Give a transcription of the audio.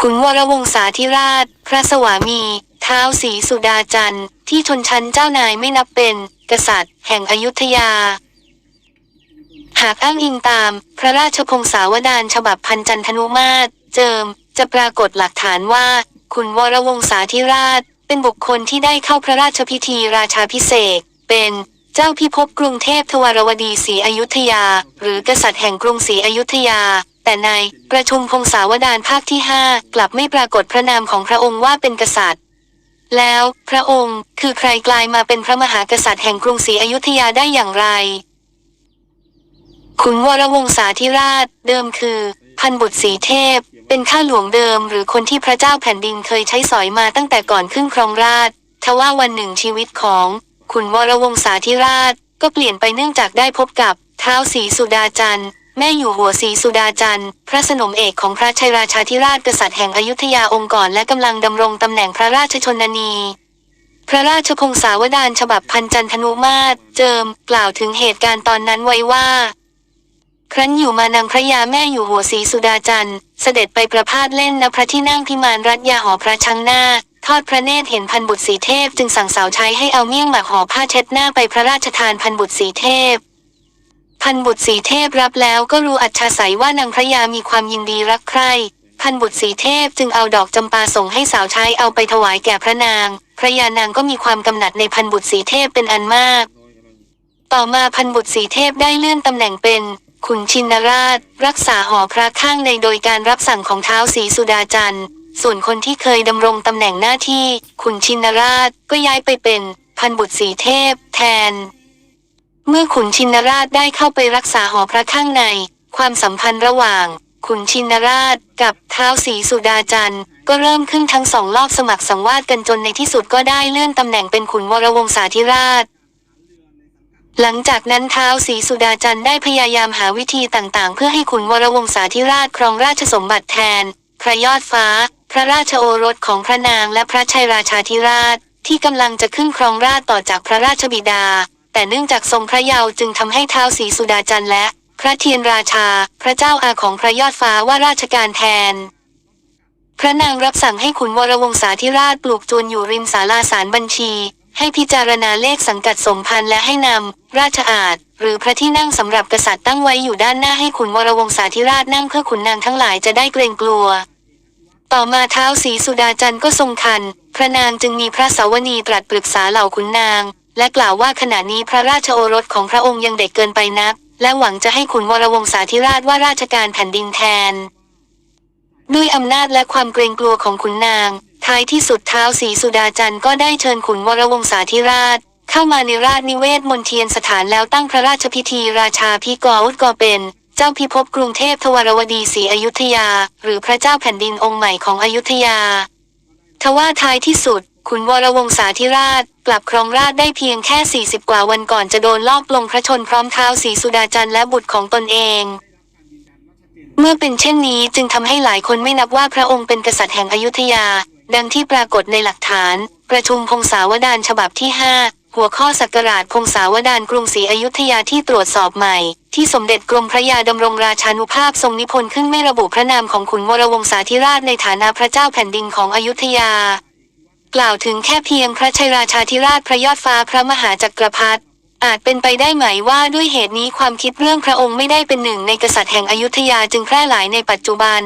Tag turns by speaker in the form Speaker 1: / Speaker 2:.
Speaker 1: ขุนวรวงศาธิราช พระสวามีเท้าวศรีสุดาจันทร์ที่ชนชั้นเจ้านายไม่นับเป็น กษัตริย์ แห่งอยุธยา หากอ้างอิงตาม พระราชพงศาวดารฉบับพันจันทนุมาตร เจิม จะปรากฏหลักฐานว่า ขุนวรวงศาธิราช เป็นบุคคลที่ได้เข้าพระราชพิธีราชาพิเศษเป็นเจ้าพิภพกรุงเทพทวารวดีศรีอยุธยา หรือกษัตริย์แห่งกรุงศรีอยุธยา แต่ในประชุมพงศาวดารภาคที่ 5 กลับไม่ปรากฏพระนามของพระองค์ว่าเป็นกษัตริย์ แล้วพระองค์คือใครกลายมาเป็นพระมหากษัตริย์แห่งกรุงศรีอยุธยาได้อย่างไร ขุนวรวงศาธิราช เดิมคือ พันบุตรสีเทพ เป็นข้าหลวงเดิม หรือคนที่พระเจ้าแผ่นดินเคยใช้สอยมาตั้งแต่ก่อนขึ้นครองราชทว่าวันหนึ่งชีวิตของขุนวรวงศาธิราช ก็เปลี่ยนไปเนื่องจากได้พบกับเท้าวศรีสุดาจันทร์ แม่อยู่หัวศรีสุดาจันทร์ พระสนมเอกของพระชัยราชาธิราชกษัตริย์แห่งอยุธยาองค์ก่อนและกำลังดำรงตำแหน่งพระราชชนนี พระราชพงศาวดารฉบับพันจันทนุมาตร เจิม กล่าวถึงเหตุการณ์ตอนนั้นไว้ว่า ครั้นอยู่มานางพระยาแม่อยู่หัวศรีสุดาจันทร์ เสด็จไปประพาสเล่นณพระที่นั่งพิมานรัตยาหอพระชังหน้าทอดพระเนตรเห็นพันบุตรสีเทพจึงสั่งสาวใช้ให้เอาเมี่ยงหมากห่อผ้าเช็ดหน้าไปพระราชทานพันบุตรสีเทพ พันบุตรสีเทพรับแล้วก็รู้อัจฉริยว่านางพระยามีความยินดีรักใคร่พันบุตรสีเทพจึงเอาดอกจำปาส่งให้สาวใช้เอาไปถวายแก่พระนาง พระยานางก็มีความกำหนัดในพันบุตรสีเทพเป็นอันมาก ต่อมาพันบุตรสีเทพได้เลื่อนตำแหน่งเป็น ขุนชินราช รักษาหอพระข้างในโดยการรับสั่งของเท้าวศรีสุดาจันทร์ ส่วนคนที่เคยดำรงตำแหน่งหน้าที่ ขุนชินราชก็ย้ายไปเป็น พันบุตรสีเทพ แทน เมื่อขุนชินราชได้เข้าไปรักษาหอพระข้างใน ความสัมพันธ์ระหว่าง ขุนชินราชกับเท้าวศรีสุดาจันทร์ก็เริ่มขึ้นทั้งสองรอบสมัครสังวาสกันจนในที่สุดก็ได้เลื่อนตำแหน่งเป็นขุนวรวงศาธิราช หลังจากนั้นท้าวศรีสุดาจันทร์ได้พยายามหาวิธีต่างๆ เพื่อให้ขุนวรวงศาธิราชครองราชสมบัติแทน พระยอดฟ้า พระราชโอรสของพระนางและพระชัยราชาธิราชที่กำลังจะขึ้นครองราชต่อจากพระราชบิดา แต่เนื่องจากทรงพระเยาว์จึงทำให้ท้าวศรีสุดาจันทร์และ พระเทียนราชา พระเจ้าอาของพระยอดฟ้าว่าราชการแทน พระนางรับสั่งให้ขุนวรวงศาธิราชปลูกจวนอยู่ริมศาลาสารบัญชี ให้พิจารณาเลขสังกัดสมพันธ์และให้นำราชอาณหรือพระที่นั่งสำหรับกษัตริย์ตั้งไว้อยู่ด้านหน้าให้ขุนวรวงศาธิราชนั่งเพื่อขุนนางทั้งหลายจะได้เกรงกลัว ต่อมาเท้าศรีสุดาจันทร์ก็ทรงคัน พระนางจึงมีพระสาวนีตรัสปรึกษาเหล่าขุนนาง และกล่าวว่าขณะนี้พระราชโอรสของพระองค์ยังเด็กเกินไปนัก และหวังจะให้ขุนวรวงศาธิราชว่าราชการแผ่นดินแทน ด้วยอำนาจและความเกรงกลัวของขุนนาง ท้ายที่สุดเท้าวศรีสุดาจันทร์ก็ได้เชิญขุนวรวงศาธิราช เข้ามาในราชนิเวศมนเทียนสถานแล้วตั้งพระราชพิธีราชาพิกรอุดกอเป็นเจ้าพิภพกรุงเทพทวารวดีศรีอยุธยา หรือพระเจ้าแผ่นดินองค์ใหม่ของอยุธยาทว่าท้ายที่สุด ขุนวรวงศาธิราช กลับครองราชได้เพียงแค่ 40 กว่าวันก่อนจะโดนลอบลงพระชนพร้อมเท้าวศรีสุดาจันทร์และบุตรของตนเอง เมื่อเป็นเช่นนี้จึงทำให้หลายคนไม่นับว่าพระองค์เป็นกษัตริย์แห่งอยุธยา ดังที่ปรากฏในหลักฐาน ประชุมพงศาวดารฉบับที่ 5 หัวข้อสักการะพงศาวดารกรุงศรีอยุธยาที่ตรวจสอบใหม่ ที่สมเด็จกรมพระยาดำรงราชานุภาพทรงนิพนธ์ขึ้นไม่ระบุพระนามของขุนวรวงศาธิราชในฐานะพระเจ้าแผ่นดินของอยุธยา กล่าวถึงแค่เพียงพระชัยราชาธิราชพระยอดฟ้าพระมหาจักรพรรดิอาจเป็นไปได้ไหมว่าด้วยเหตุนี้ความคิดเรื่องพระองค์ไม่ได้เป็นหนึ่งในกษัตริย์แห่งอยุธยาจึงแพร่หลายในปัจจุบัน